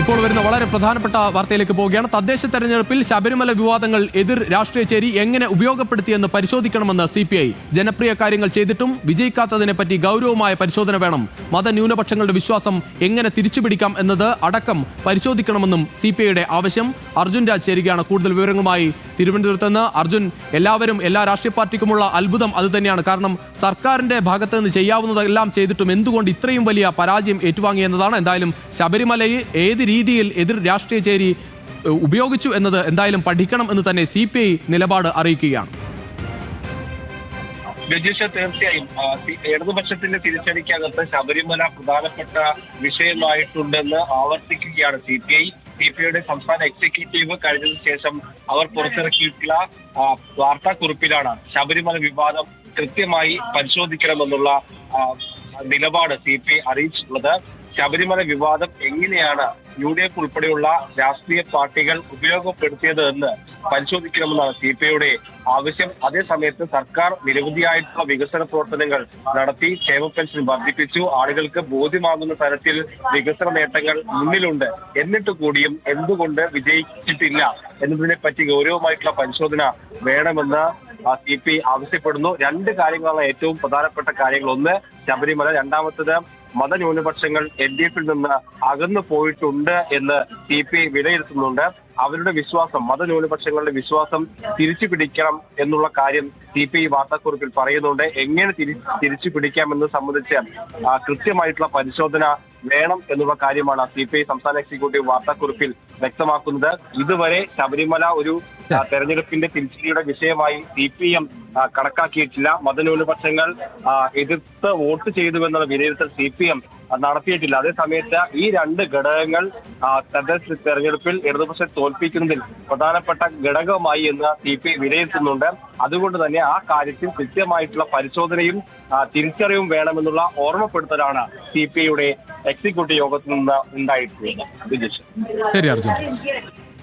ഇപ്പോൾ വരുന്ന വളരെ പ്രധാനപ്പെട്ട വാർത്തയിലേക്ക് പോവുകയാണ്. തദ്ദേശ തെരഞ്ഞെടുപ്പിൽ ശബരിമല വിവാദങ്ങൾ എതിർ രാഷ്ട്രീയ ചേരി എങ്ങനെ ഉപയോഗപ്പെടുത്തിയെന്ന് പരിശോധിക്കണമെന്ന് സി പി ഐ ജനപ്രിയ കാര്യങ്ങൾ ചെയ്തിട്ടും വിജയിക്കാത്തതിനെ പറ്റി ഗൗരവമായ പരിശോധന വേണം. മതന്യൂനപക്ഷങ്ങളുടെ വിശ്വാസം എങ്ങനെ തിരിച്ചുപിടിക്കാം എന്നത് അടക്കം പരിശോധിക്കണമെന്നും സി പി ഐയുടെ ആവശ്യം. അർജുൻ രാജ് ചേരുകയാണ് കൂടുതൽ വിവരങ്ങളുമായി. തിരുവനന്തപുരത്ത് നിന്ന് അർജുൻ എല്ലാവരും എല്ലാ രാഷ്ട്രീയ പാർട്ടിക്കുമുള്ള അത്ഭുതം അത് തന്നെയാണ്. കാരണം സർക്കാരിന്റെ ഭാഗത്ത് നിന്ന് ചെയ്യാവുന്നതെല്ലാം ചെയ്തിട്ടും എന്തുകൊണ്ട് ഇത്രയും വലിയ പരാജയം ഏറ്റുവാങ്ങിയെന്നതാണ് എന്തായാലും ശബരിമലയിൽ ഏത് രീതിയിൽ എതിർ രാഷ്ട്രീയ ചേരി ഉപയോഗിച്ചു എന്നത് എന്തായാലും പഠിക്കണം എന്ന് തന്നെ സി പി ഐ നിലപാട് അറിയിക്കുകയാണ്. രജീഷ തീർച്ചയായും. ഇടതുപക്ഷത്തിന്റെ തിരിച്ചടിക്കകത്ത് ശബരിമല പ്രധാനപ്പെട്ട വിഷയമായിട്ടുണ്ടെന്ന് ആവർത്തിക്കുകയാണ് C P I. C P ഐയുടെ സംസ്ഥാന എക്സിക്യൂട്ടീവ് കഴിഞ്ഞതിന് ശേഷം അവർ പുറത്തിറക്കിയിട്ടുള്ള വാർത്താക്കുറിപ്പിലാണ് ശബരിമല വിവാദം കൃത്യമായി പരിശോധിക്കണമെന്നുള്ള നിലപാട് സി പി ഐ അറിയിച്ചിട്ടുള്ളത്. ശബരിമല വിവാദം എങ്ങനെയാണ് യു ഡി എഫ് ഉൾപ്പെടെയുള്ള രാഷ്ട്രീയ പാർട്ടികൾ ഉപയോഗപ്പെടുത്തിയത് എന്ന് പരിശോധിക്കണമെന്നാണ് സി പി ഐയുടെ ആവശ്യം. അതേസമയത്ത് സർക്കാർ നിരവധിയായിട്ടുള്ള വികസന പ്രവർത്തനങ്ങൾ നടത്തി ക്ഷേമ പെൻഷൻ വർദ്ധിപ്പിച്ചു ആളുകൾക്ക് ബോധ്യമാകുന്ന തരത്തിൽ വികസന നേട്ടങ്ങൾ മുന്നിലുണ്ട്. എന്നിട്ട് കൂടിയും എന്തുകൊണ്ട് വിജയിച്ചിട്ടില്ല എന്നതിനെ പറ്റി ഗൗരവമായിട്ടുള്ള പരിശോധന വേണമെന്ന് സി പി ആവശ്യപ്പെടുന്നു. രണ്ട് കാര്യങ്ങളാണ് ഏറ്റവും പ്രധാനപ്പെട്ട കാര്യങ്ങൾ ഒന്ന് ശബരിമല രണ്ടാമത്തത് മതന്യൂനപക്ഷങ്ങൾ എൽ ഡി എഫിൽ നിന്ന് അകന്നു പോയിട്ടുണ്ട് എന്ന് സി പി ഐ വിലയിരുത്തുന്നുണ്ട്. അവരുടെ വിശ്വാസം മതന്യൂനപക്ഷങ്ങളുടെ വിശ്വാസം തിരിച്ചു പിടിക്കണം എന്നുള്ള കാര്യം സി പി ഐ വാർത്താക്കുറിപ്പിൽ പറയുന്നുണ്ട്. എങ്ങനെ തിരി തിരിച്ചു പിടിക്കാമെന്ന് സംബന്ധിച്ച് കൃത്യമായിട്ടുള്ള പരിശോധന വേണം എന്നുള്ള കാര്യമാണ് സി പി ഐ സംസ്ഥാന എക്സിക്യൂട്ടീവ് വാർത്താക്കുറിപ്പിൽ വ്യക്തമാക്കുന്നത്. ഇതുവരെ ശബരിമല ഒരു തെരഞ്ഞെടുപ്പിന്റെ തിരിച്ചടിയുടെ വിഷയമായി സി പി എം കണക്കാക്കിയിട്ടില്ല. മതന്യൂനപക്ഷങ്ങൾ എതിർത്ത് വോട്ട് ചെയ്തുവെന്നുള്ള വിലയിരുത്തൽ സി പി എം നടത്തിയിട്ടില്ല. അതേസമയത്ത് ഈ രണ്ട് ഘടകങ്ങൾ തദ്ദേശ തെരഞ്ഞെടുപ്പിൽ ഇടതുപക്ഷം തോൽപ്പിക്കുന്നതിൽ പ്രധാനപ്പെട്ട ഘടകമായി എന്ന് സി പി ഐ വിലയിരുത്തുന്നുണ്ട്. അതുകൊണ്ട് തന്നെ ആ കാര്യത്തിൽ കൃത്യമായിട്ടുള്ള പരിശോധനയും തിരിച്ചറിവും വേണമെന്നുള്ള ഓർമ്മപ്പെടുത്തലാണ് സി പി ഐയുടെ എക്സിക്യൂട്ടീവ് യോഗത്തിൽ നിന്ന് ഉണ്ടായിട്ടുള്ളത്. ശരി അർജുൻ.